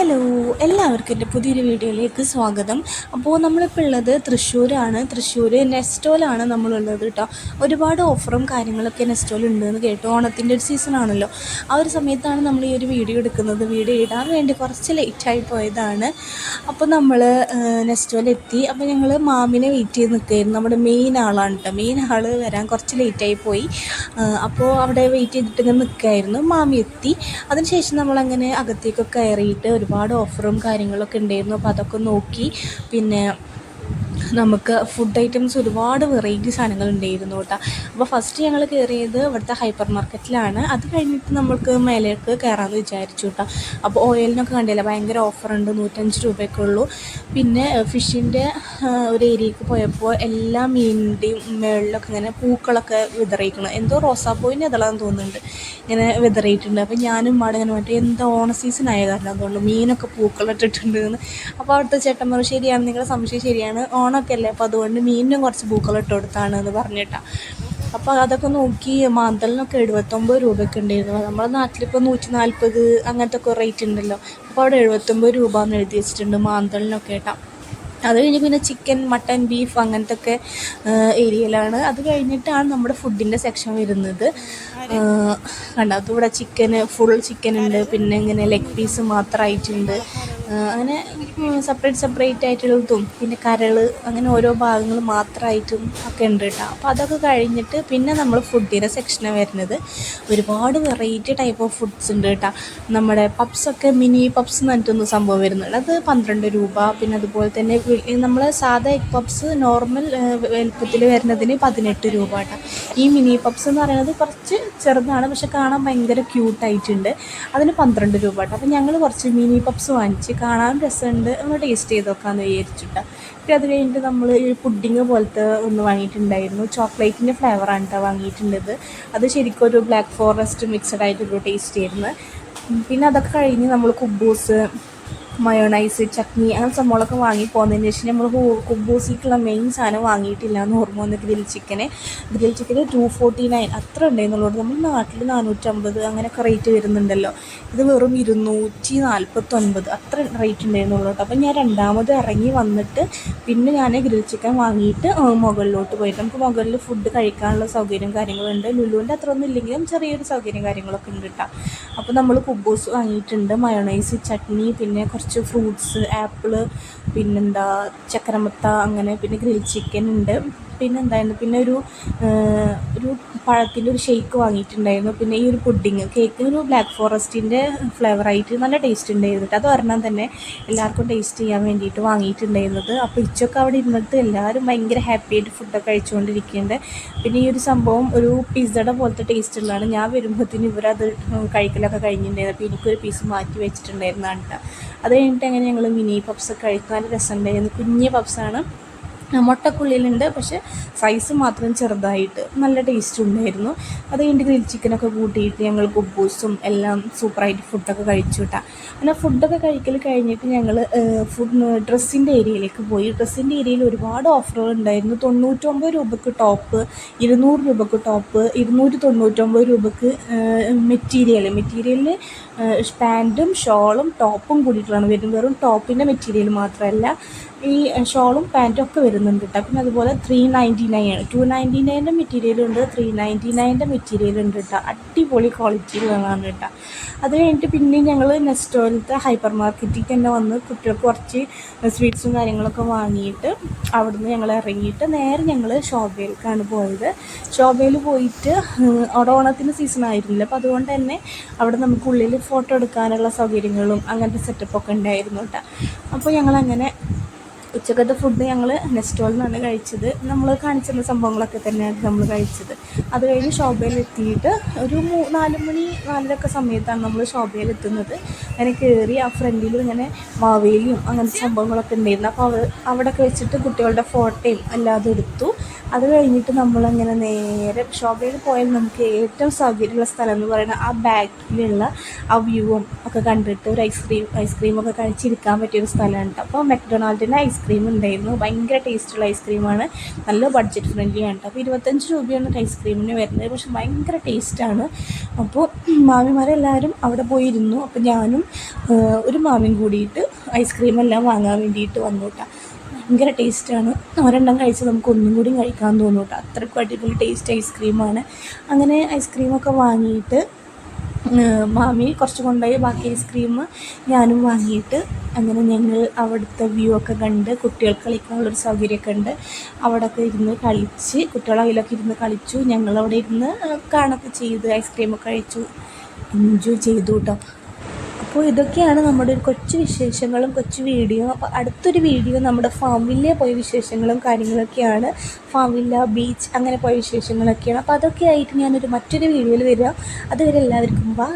Hello എല്ലാവർക്കും എന്റെ പുതിയൊരു വീഡിയോയിലേക്ക് സ്വാഗതം. അപ്പോൾ നമ്മളിപ്പോൾ ഉള്ളത് തൃശ്ശൂരാണ്. തൃശ്ശൂർ നെസ്റ്റോലാണ് നമ്മളുള്ളത് കേട്ടോ. ഒരുപാട് ഓഫറും കാര്യങ്ങളൊക്കെ നെസ്റ്റോൽ ഉണ്ടെന്ന് കേട്ടു. ഓണത്തിന്റെ ഒരു സീസണാണല്ലോ ആ ഒരു സമയത്താണ് നമ്മൾ ഈ ഒരു വീഡിയോ എടുക്കുന്നത്. വീഡിയോ ഇടാൻ വേണ്ടി കുറച്ച് ലേറ്റായി പോയതാണ്. അപ്പോൾ നമ്മൾ നെസ്റ്റോലെത്തി അപ്പോൾ ഞങ്ങൾ മാമിനെ വെയിറ്റ് ചെയ്ത് നിൽക്കുകയായിരുന്നു. നമ്മുടെ മെയിൻ ആളാണ് കേട്ടോ. മെയിൻ ആൾ വരാൻ കുറച്ച് ലേറ്റായി പോയി. അപ്പോൾ അവിടെ വെയിറ്റ് ചെയ്തിട്ട് ഇങ്ങനെ നിൽക്കുകയായിരുന്നു. മാമി എത്തി. അതിനുശേഷം നമ്മളങ്ങനെ അകത്തേക്കൊക്കെ കയറിയിട്ട് ഒരുപാട് ഓഫറും കാര്യങ്ങളൊക്കെ ഉണ്ടായിരുന്നു. അപ്പോൾ അതൊക്കെ നോക്കി പിന്നെ നമുക്ക് ഫുഡ് ഐറ്റംസ് ഒരുപാട് വെറൈറ്റി സാധനങ്ങൾ ഉണ്ടായിരുന്നു കേട്ടോ. അപ്പോൾ ഫസ്റ്റ് ഞങ്ങൾ കയറിയത് ഇവിടുത്തെ ഹൈപ്പർ മാർക്കറ്റിലാണ് അത് കഴിഞ്ഞിട്ട് നമ്മൾക്ക് മേലേക്ക് കയറാമെന്ന് വിചാരിച്ചു കേട്ടോ. അപ്പോൾ ഓയിലിനൊക്കെ കണ്ടില്ല ഭയങ്കര ഓഫറുണ്ട് നൂറ്റഞ്ച് രൂപയൊക്കെ ഉള്ളൂ. പിന്നെ ഫിഷിന്റെ ഒരു ഏരിയക്ക് പോയപ്പോൾ എല്ലാ മീനിന്റെയും മുകളിലൊക്കെ ഇങ്ങനെ പൂക്കളൊക്കെ വിതറിയിക്കണം. എന്തോ റോസാപ്പൂവിന്റെ ഇതളാന്ന് തോന്നുന്നുണ്ട്. ഇങ്ങനെ വിതറിയിട്ടുണ്ട്. അപ്പോൾ ഞാനും അവിടെ ഇങ്ങനെ മറ്റേ എന്തോ ഓണ സീസൺ ആയ കാരണം അതുകൊണ്ട് മീനൊക്കെ പൂക്കളിട്ടിട്ടുണ്ട് എന്ന്. അപ്പോൾ അവിടുത്തെ ചേട്ടന്മാർ ശരിയാണ് നിങ്ങളുടെ സംശയം ശരിയാണ്. ഓണമൊക്കെ അല്ലേ അപ്പോൾ അതുകൊണ്ട് മീനിനും കുറച്ച് പൂക്കളിട്ട് കൊടുത്താണ് എന്ന് പറഞ്ഞിട്ടാ. അപ്പോൾ അതൊക്കെ നോക്കി മാന്തലിനൊക്കെ എഴുപത്തൊമ്പത് രൂപയൊക്കെ ഉണ്ടായിരുന്നു. നമ്മുടെ നാട്ടിലിപ്പോൾ നൂറ്റി നാൽപ്പത് അങ്ങനത്തെ ഒക്കെ റേറ്റ് ഉണ്ടല്ലോ. അപ്പോൾ അവിടെ എഴുപത്തൊമ്പത് രൂപ എന്ന് എഴുതി വെച്ചിട്ടുണ്ട് മാന്തലിനൊക്കെ കേട്ടോ. അത് കഴിഞ്ഞ് പിന്നെ ചിക്കൻ മട്ടൻ ബീഫ് അങ്ങനത്തെ ഒക്കെ ഏരിയയിലാണ്. അത് കഴിഞ്ഞിട്ടാണ് നമ്മുടെ ഫുഡിന്റെ സെക്ഷൻ വരുന്നത്. കണ്ട? അതിവിടെ ചിക്കന് ഫുൾ ചിക്കൻ ഉണ്ട്. പിന്നെ ഇങ്ങനെ ലെഗ് പീസ് മാത്രമായിട്ടുണ്ട് അങ്ങനെ സെപ്പറേറ്റ് സെപ്പറേറ്റ് ആയിട്ടുള്ളതും പിന്നെ കരൾ അങ്ങനെ ഓരോ ഭാഗങ്ങൾ മാത്രമായിട്ടും ഒക്കെ ഉണ്ട് കേട്ടോ. അപ്പോൾ അതൊക്കെ കഴിഞ്ഞിട്ട് പിന്നെ നമ്മൾ ഫുഡിന്റെ സെക്ഷനാണ് വരുന്നത്. ഒരുപാട് വെറൈറ്റി ടൈപ്പ് ഓഫ് ഫുഡ്സ് ഉണ്ട് കേട്ടോ. നമ്മുടെ പപ്സൊക്കെ മിനി പപ്സ് എന്ന് പറഞ്ഞിട്ടൊന്ന് സംഭവം വരുന്നുണ്ട്. അത് പന്ത്രണ്ട് രൂപ. പിന്നെ അതുപോലെ തന്നെ നമ്മൾ സാധാ എഗ് പപ്സ് നോർമൽ വലുപ്പത്തിൽ വരുന്നതിന് പതിനെട്ട് രൂപ കേട്ടോ. ഈ മിനി പപ്സ് എന്ന് പറയുന്നത് കുറച്ച് ചെറുതാണ് പക്ഷെ കാണാൻ ഭയങ്കര ക്യൂട്ടായിട്ടുണ്ട് അതിന് പന്ത്രണ്ട് രൂപ കേട്ടോ. അപ്പോൾ ഞങ്ങൾ കുറച്ച് മിനി പപ്സ് വാങ്ങിച്ച് കാണാൻ രസമുണ്ട്. ഒന്ന് ടേസ്റ്റ് ചെയ്ത് നോക്കാമെന്ന് വിചാരിച്ചിട്ട്. പിന്നെ അത് കഴിഞ്ഞിട്ട് നമ്മൾ ഈ പുഡിങ് പോലത്തെ ഒന്ന് വാങ്ങിയിട്ടുണ്ടായിരുന്നു. ചോക്ലേറ്റിന്റെ ഫ്ലേവറാണ് കേട്ടോ വാങ്ങിയിട്ടുള്ളത്. അത് ശരിക്കും ഒരു ബ്ലാക്ക് ഫോറസ്റ്റ് മിക്സഡ് ആയിട്ടൊരു ടേസ്റ്റ് ആയിരുന്നു. പിന്നെ അതൊക്കെ കഴിഞ്ഞ് നമ്മൾ കുബൂസ് മയോണൈസ് ചട്നി അങ്ങനെ സംഭവങ്ങളൊക്കെ വാങ്ങി പോകുന്നതിന് ശേഷം നമ്മൾ കുബൂസിക്കുള്ള മെയിൻ സാധനം വാങ്ങിയിട്ടില്ല എന്ന് ഓർമ്മ വന്ന് ഗ്രിൽ ചിക്കന്. ഗ്രിൽ ചിക്കന് ടു ഫോർട്ടി നയൻ അത്ര ഉണ്ടായിരുന്നുള്ളൂ നമ്മൾ നാട്ടിൽ നാനൂറ്റമ്പത് അങ്ങനെയൊക്കെ റേറ്റ് വരുന്നുണ്ടല്ലോ. ഇത് വെറും ഇരുന്നൂറ്റി നാൽപ്പത്തൊൻപത് അത്ര റേറ്റ് ഉണ്ടായിരുന്നുള്ളൂ കേട്ടോ അപ്പം ഞാൻ രണ്ടാമത് ഇറങ്ങി വന്നിട്ട് പിന്നെ ഞാൻ ഗ്രിൽ ചിക്കൻ വാങ്ങിയിട്ട് മുകളിലോട്ട് പോയിട്ട് നമുക്ക് മുകളിൽ ഫുഡ് കഴിക്കാനുള്ള സൗകര്യം കാര്യങ്ങളുണ്ട്. ലുലുവിന്റെ അത്ര ഒന്നും ഇല്ലെങ്കിലും ചെറിയൊരു സൗകര്യം കാര്യങ്ങളൊക്കെ ഉണ്ട് കേട്ടോ അപ്പോൾ നമ്മൾ കുബൂസ് വാങ്ങിയിട്ടുണ്ട്. മയോണൈസ് ചട്നി പിന്നെ കുറച്ച് ഫ്രൂട്ട്സ് ആപ്പിൾ പിന്നെന്താ ചക്കരമത്ത അങ്ങനെ പിന്നെ ഗ്രിൽ ചിക്കൻ ഉണ്ട്. പിന്നെ എന്തായിരുന്നു പിന്നെ ഒരു ഒരു പഴത്തിന്റെ ഒരു ഷേക്ക് വാങ്ങിയിട്ടുണ്ടായിരുന്നു. പിന്നെ ഈ ഒരു പുഡിങ് കേക്കിന് ഒരു ബ്ലാക്ക് ഫോറസ്റ്റിന്റെ ഫ്ലേവറായിട്ട് നല്ല ടേസ്റ്റ് ഉണ്ടായിരുന്നു അത് ഒരെണ്ണം തന്നെ എല്ലാവർക്കും ടേസ്റ്റ് ചെയ്യാൻ വേണ്ടിയിട്ട് വാങ്ങിയിട്ടുണ്ടായിരുന്നത്. അപ്പോൾ ഇച്ചൊക്കെ അവിടെ ഇരുന്നിട്ട് എല്ലാവരും ഭയങ്കര ഹാപ്പി ആയിട്ട് ഫുഡൊക്കെ കഴിച്ചുകൊണ്ടിരിക്കുന്നുണ്ട്. പിന്നെ ഈ ഒരു സംഭവം ഒരു പിസ്സയുടെ പോലത്തെ ടേസ്റ്റ് ഉള്ളതാണ്. ഞാൻ വരുമ്പോഴത്തേന് ഇവരത് കഴിക്കലൊക്കെ കഴിഞ്ഞിട്ടുണ്ടായിരുന്നു. അപ്പോൾ എനിക്കൊരു പീസ് മാറ്റി വെച്ചിട്ടുണ്ടായിരുന്നു കേട്ടോ. അത് കഴിഞ്ഞിട്ട് അങ്ങനെ ഞങ്ങൾ മിനി പപ്സ് കഴിക്കാൻ രസമുണ്ടായിരുന്നു കുഞ്ഞ് പപ്സാണ് മുട്ടക്കുള്ളിലുണ്ട്. പക്ഷെ സൈസ് മാത്രം ചെറുതായിട്ട് നല്ല ടേസ്റ്റ് ഉണ്ടായിരുന്നു. അത് കഴിഞ്ഞിട്ട് ഗ്രിൽ ചിക്കനൊക്കെ കൂട്ടിയിട്ട് ഞങ്ങൾ കുബൂസും എല്ലാം സൂപ്പറായിട്ട് ഫുഡൊക്കെ കഴിച്ചു കേട്ടാ അങ്ങനെ ഫുഡൊക്കെ കഴിക്കൽ കഴിഞ്ഞിട്ട് ഞങ്ങൾ ഫുഡ് ഡ്രസ്സിന്റെ ഏരിയയിലേക്ക് പോയി. ഡ്രസ്സിന്റെ ഏരിയയിൽ ഒരുപാട് ഓഫറുകൾ ഉണ്ടായിരുന്നു. തൊണ്ണൂറ്റൊമ്പത് രൂപക്ക് ടോപ്പ് ഇരുന്നൂറ് രൂപക്ക് ടോപ്പ് ഇരുന്നൂറ്റി തൊണ്ണൂറ്റൊമ്പത് രൂപക്ക് മെറ്റീരിയൽ മെറ്റീരിയലിന് പാന്റും ഷോളും ടോപ്പും കൂടിയിട്ടുള്ളതാണ് വരുന്നത്. വെറും ടോപ്പിന്റെ മെറ്റീരിയൽ മാത്രമല്ല ഈ ഷോളും പാന്റും ഒക്കെ വരുന്നുണ്ട് കേട്ടോ പിന്നെ അതുപോലെ three ninety nine two ninety നയന്റെ material ഉണ്ട് ത്രീ നയന്റി നയന്റെ മെറ്റീരിയൽ ഉണ്ട് കേട്ടോ അടിപൊളി ക്വാളിറ്റിയിലുള്ളതാണ് കേട്ടോ അത് കഴിഞ്ഞിട്ട് പിന്നെ ഞങ്ങൾ നെസ്റ്റോയിലത്തെ ഹൈപ്പർ മാർക്കറ്റിൽ തന്നെ വന്ന് കുട്ടികൾക്ക് കുറച്ച് സ്വീറ്റ്സും കാര്യങ്ങളൊക്കെ വാങ്ങിയിട്ട് അവിടുന്ന് ഞങ്ങൾ ഇറങ്ങിയിട്ട് നേരെ ഞങ്ങൾ ഷോബയിലേക്കാണ് പോയത്. ഷോബയിൽ പോയിട്ട് അവിടെ ഓണത്തിന്റെ സീസൺ ആയിരുന്നില്ല. അപ്പോൾ അതുകൊണ്ട് തന്നെ അവിടെ നമുക്ക് ഉള്ളിൽ ഫോട്ടോ എടുക്കാനുള്ള സൗകര്യങ്ങളും അങ്ങനത്തെ സെറ്റപ്പൊക്കെ ഉണ്ടായിരുന്നു കേട്ടോ അപ്പോൾ ഞങ്ങളങ്ങനെ ഉച്ചക്കത്തെ ഫുഡ് ഞങ്ങൾ നെസ്റ്റോളിൽ നിന്നാണ് കഴിച്ചത്. നമ്മൾ കാണിച്ചിരുന്ന സംഭവങ്ങളൊക്കെ തന്നെയാണ് നമ്മൾ കഴിച്ചത്. അത് കഴിഞ്ഞ് ഷോബയിൽ എത്തിയിട്ട് ഒരു മൂ നാല് മണി നാലരൊക്കെ സമയത്താണ് നമ്മൾ ഷോബയിൽ എത്തുന്നത് അങ്ങനെ കയറി ആ ഫ്രണ്ടിൽ ഇങ്ങനെ മാവേലിയും അങ്ങനത്തെ സംഭവങ്ങളൊക്കെ ഉണ്ടായിരുന്നു. അപ്പോൾ അവർ അവിടെയൊക്കെ വെച്ചിട്ട് കുട്ടികളുടെ ഫോട്ടോയും അല്ലാതെ എടുത്തു. അത് കഴിഞ്ഞിട്ട് നമ്മളങ്ങനെ നേരെ ശോഭയിൽ പോയാൽ നമുക്ക് ഏറ്റവും സൗകര്യമുള്ള സ്ഥലം എന്ന് പറയുന്നത് ആ ബാക്കിലുള്ള ആ വ്യൂവും ഒക്കെ കണ്ടിട്ട് ഒരു ഐസ്ക്രീം ഐസ്ക്രീമൊക്കെ കഴിച്ചിരിക്കാൻ പറ്റിയൊരു സ്ഥലമാണ് സ്ഥലമുണ്ട് അപ്പോൾ മെക്ഡൊണാൾഡിന്റെ ഐസ്ക്രീം ഉണ്ടായിരുന്നു. ഭയങ്കര ടേസ്റ്റുള്ള ഐസ്ക്രീമാണ്. നല്ല ബഡ്ജറ്റ് ഫ്രണ്ട്ലി ആണ് അപ്പോൾ ഇരുപത്തഞ്ച് രൂപയാണ് ഒരു ഐസ്ക്രീമിന് വരുന്നത്. പക്ഷെ ഭയങ്കര ടേസ്റ്റാണ് അപ്പോൾ മാമിമാരെല്ലാവരും അവിടെ പോയിരുന്നു. അപ്പോൾ ഞാനും ഒരു മാമിയും കൂടിയിട്ട് ഐസ്ക്രീം എല്ലാം വാങ്ങാൻ വേണ്ടിയിട്ട് വന്നു കേട്ടോ ഭയങ്കര ടേസ്റ്റാണ് ഒരെണ്ണം കഴിച്ച് നമുക്ക് ഒന്നും കൂടി കഴിക്കാൻ തോന്നും കേട്ടോ അടിപൊളി ടേസ്റ്റ് ഐസ്ക്രീമാണ്. അങ്ങനെ ഐസ്ക്രീമൊക്കെ വാങ്ങിയിട്ട് മാമി കുറച്ച് കൊണ്ടുപോയി ബാക്കി ഐസ്ക്രീം ഞാനും വാങ്ങിയിട്ട് അങ്ങനെ ഞങ്ങൾ അവിടുത്തെ വ്യൂ ഒക്കെ കണ്ട് കുട്ടികൾക്ക് കളിക്കാനുള്ളൊരു സൗകര്യമൊക്കെ ഉണ്ട്. അവിടെയൊക്കെ ഇരുന്ന് കളിച്ച് കുട്ടികളെ അതിലൊക്കെ ഇരുന്ന് കളിച്ചു. ഞങ്ങളവിടെ ഇരുന്ന് കാണൊക്കെ ചെയ്ത് ഐസ്ക്രീമൊക്കെ കഴിച്ചു. എൻജോയ് ചെയ്തു കേട്ടോ അപ്പോൾ ഇതൊക്കെയാണ് നമ്മുടെ ഒരു കൊച്ചു വിശേഷങ്ങളും കൊച്ചു വീഡിയോ. അപ്പോൾ അടുത്തൊരു വീഡിയോ നമ്മുടെ ഫാമിലെ പോയ വിശേഷങ്ങളും കാര്യങ്ങളൊക്കെയാണ്. ഫാമില്ല ബീച്ച് അങ്ങനെ പോയ വിശേഷങ്ങളൊക്കെയാണ്. അപ്പോൾ അതൊക്കെ ആയിട്ട് ഞാനൊരു മറ്റൊരു വീഡിയോയിൽ വരിക അതുവരെ എല്ലാവർക്കും ബൈ